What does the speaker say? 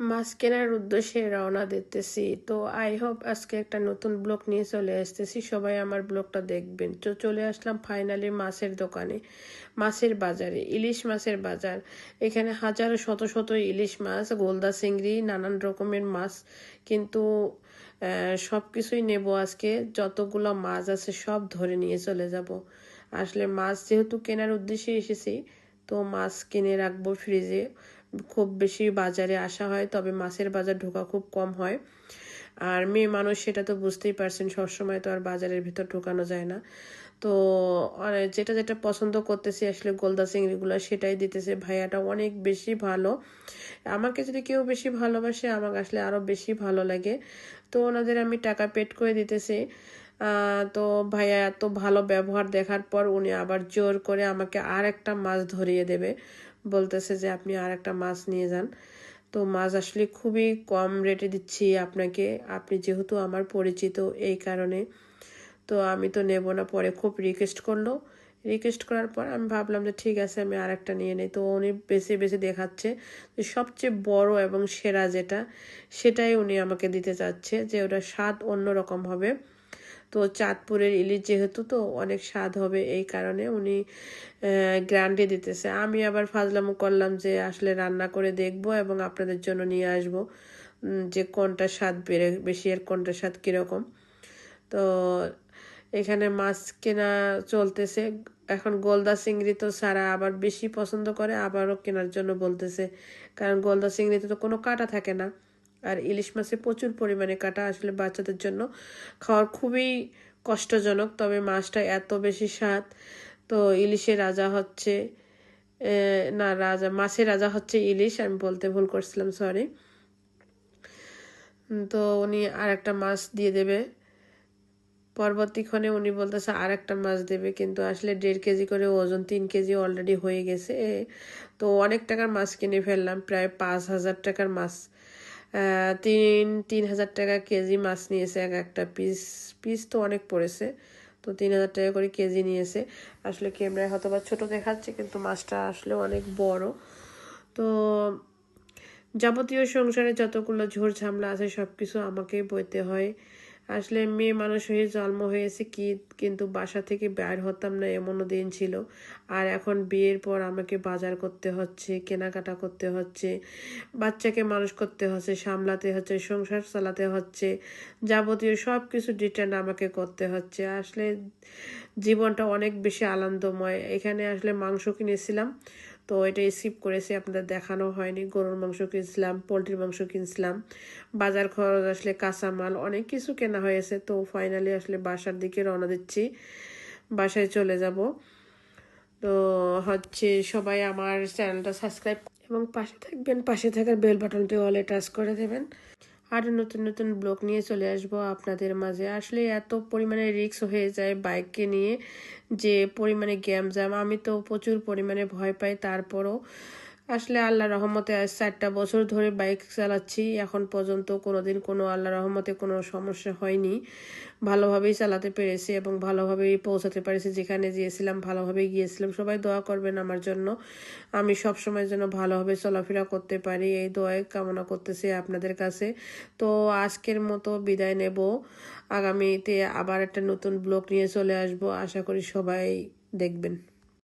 মাছ কেনার উদ্দেশ্যে রওনা দিতেছি। তো আই হোপ আজকে একটা নতুন ব্লগ নিয়ে চলে আসতেছি। সবাই আমার ব্লগটা দেখবেন। তো চলে আসলাম ফাইনালি মাছের দোকানে, মাছের বাজারে, ইলিশ মাছের বাজার। এখানে হাজারো, শত শত ইলিশ মাছ, গোলদা চিংড়ি, নানান রকমের মাছ। কিন্তু সব কিছুই নেব আজকে। যতগুলো মাছ আছে সব ধরে নিয়ে চলে যাব। আসলে মাছ যেহেতু কেনার উদ্দেশ্যে এসেছি, তো মাছ কিনে রাখব ফ্রিজে খুব বেশি বাজারে আসা হয়, তবে মাছের বাজার ঢোকা খুব কম হয়। আর মেয়ে মানুষ সেটা তো বুঝতেই পারছেন, সবসময় তো আর বাজারের ভিতর ঢোকানো যায় না। তো যেটা যেটা পছন্দ করতেছি, আসলে গোলদা চিংড়িগুলো সেটাই দিতেছে। ভাইয়াটা অনেক বেশি ভালো। আমাকে যদি কেউ বেশি ভালোবাসে, আমাকে আসলে আরও বেশি ভালো লাগে। তো ওনাদের আমি টাকা পেড করে দিতেছি। তো ভাইয়া এত ভালো ব্যবহার দেখার পর উনি আবার জোর করে আমাকে আর একটা মাছ ধরিয়ে দেবে। বলতেছে যে, আপনি আর একটা মাছ নিয়ে যান। তো মাছ আসলে খুবই কম রেটে দিচ্ছি আপনাকে। আপনি যেহেতু আমার পরিচিত এই কারণে। তো আমি তো নেব না। পরে খুব রিকোয়েস্ট করল। রিকোয়েস্ট করার পর আমি ভাবলাম যে, ঠিক আছে, আমি আর একটা নিয়ে নিই। তো উনি বেশি বেশি দেখাচ্ছে যে, সবচেয়ে বড় এবং সেরা যেটা, সেটাই উনি আমাকে দিতে চাচ্ছে যে, ওটা স্বাদ অন্যরকম হবে। তো চাঁদপুরের ইলিশ যেহেতু তো অনেক স্বাদ হবে এই কারণে উনি গ্রান্ডে দিতেছে। আমি আবার ফাজলামো করলাম যে আসলে রান্না করে দেখব এবং আপনাদের জন্য নিয়ে আসব যে কোনটা স্বাদ বেড়ে, বেশি আর কোনটা স্বাদ কীরকম। তো এখানে মাছ কেনা চলতেছে। এখন গলদা চিংড়ি তো সারা আবার বেশি পছন্দ করে, আবারও কেনার জন্য বলতেছে। কারণ গলদা চিংড়িতে তো কোনো কাটা থাকে না। আর ইলিশ মাছে প্রচুর পরিমাণে কাটা আসলে বাচ্চাদের জন্য। খাওয়ার খুবই কষ্টজনক, তবে মাছটা এত বেশি স্বাদ। তো ইলিশের রাজা হচ্ছে না, রাজা, মাছের রাজা হচ্ছে ইলিশ, আমি বলতে ভুল করছিলাম সরি তো উনি আর একটা মাছ দিয়ে দেবে। পরবর্তীক্ষণে উনি বলতেছে আর একটা মাছ দেবে। কিন্তু আসলে দেড় কেজি করে ওজন তিন কেজি অলরেডি হয়ে গেছে। তো অনেক টাকার মাছ কিনে ফেললাম, প্রায় পাঁচ হাজার টাকার মাছ। তিন তিন হাজার টাকা কেজি মাছ নিয়েছে এক একটা পিস পিস তো অনেক পড়েছে, তো তিন হাজার টাকা করে কেজি নিয়েছে। আসলে ক্যামেরায় হয়তো বা ছোটো দেখাচ্ছে, কিন্তু মাছটা আসলে অনেক বড়। তো যাবতীয় সংসারে যতগুলো ঝোর ঝামলা আছে সব কিছু আমাকেই বইতে হয়। আসলে মেয়ে মানুষ হয়ে জন্ম হয়েছে কি, কিন্তু বাসা থেকে বের হতাম না এমনও দিন ছিল। আর এখন বিয়ের পর আমাকে বাজার করতে হচ্ছে, কেনাকাটা করতে হচ্ছে, বাচ্চাকে মানুষ করতে হচ্ছে, সামলাতে হচ্ছে, সংসার চালাতে হচ্ছে, যাবতীয় সব কিছু ডিটেন্ড আমাকে করতে হচ্ছে। আসলে জীবনটা অনেক বেশি আনন্দময়। এখানে আসলে মাংস কিনেছিলাম তো এটা স্কিপ করেছি, আপনাদের দেখানো হয়নি। গরুর মাংস কিনছিলাম, পোলট্রির মাংস কিনছিলাম। বাজার খরচ আসলে কাঁচামাল, অনেক কিছু কেনা হয়েছে। তো ফাইনালি আসলে বাসার দিকে রওনা দিচ্ছি। বাসায় চলে যাব। তো হচ্ছে সবাই আমার চ্যানেলটা সাবস্ক্রাইব এবং পাশে থাকবেন, পাশে থাকার বেল বাটনটি অলে টাচ করে দেবেন। আরও নতুন নতুন ব্লগ নিয়ে চলে আসব আপনাদের মাঝে। আসলে এত পরিমাণে রিক্স হয়ে যায় বাইককে নিয়ে, যে পরিমাণে গ্যাম জ্যাম আমি তো প্রচুর পরিমাণে ভয় পাই, তারপরও আসলে আল্লাহ রহমতে আজ চারটা বছর ধরে বাইক চালাচ্ছি। এখন পর্যন্ত কোনোদিন কোনো আল্লাহ রহমতে কোনো সমস্যা হয়নি। ভালোভাবেই চালাতে পেরেছি এবং ভালোভাবেই পৌঁছাতে পেরেছি। যেখানে গিয়েছিলাম, ভালোভাবেই গিয়েছিলাম। সবাই দোয়া করবেন আমার জন্য। আমি সব সময় যেন ভালোভাবে চলাফেরা করতে পারি। এই দোয়াই কামনা করতেছি আপনাদের কাছে। তো আজকের মতো বিদায় নেব। আগামীতে আবার একটা নতুন ব্লগ নিয়ে চলে আসব। আশা করি সবাই দেখবেন।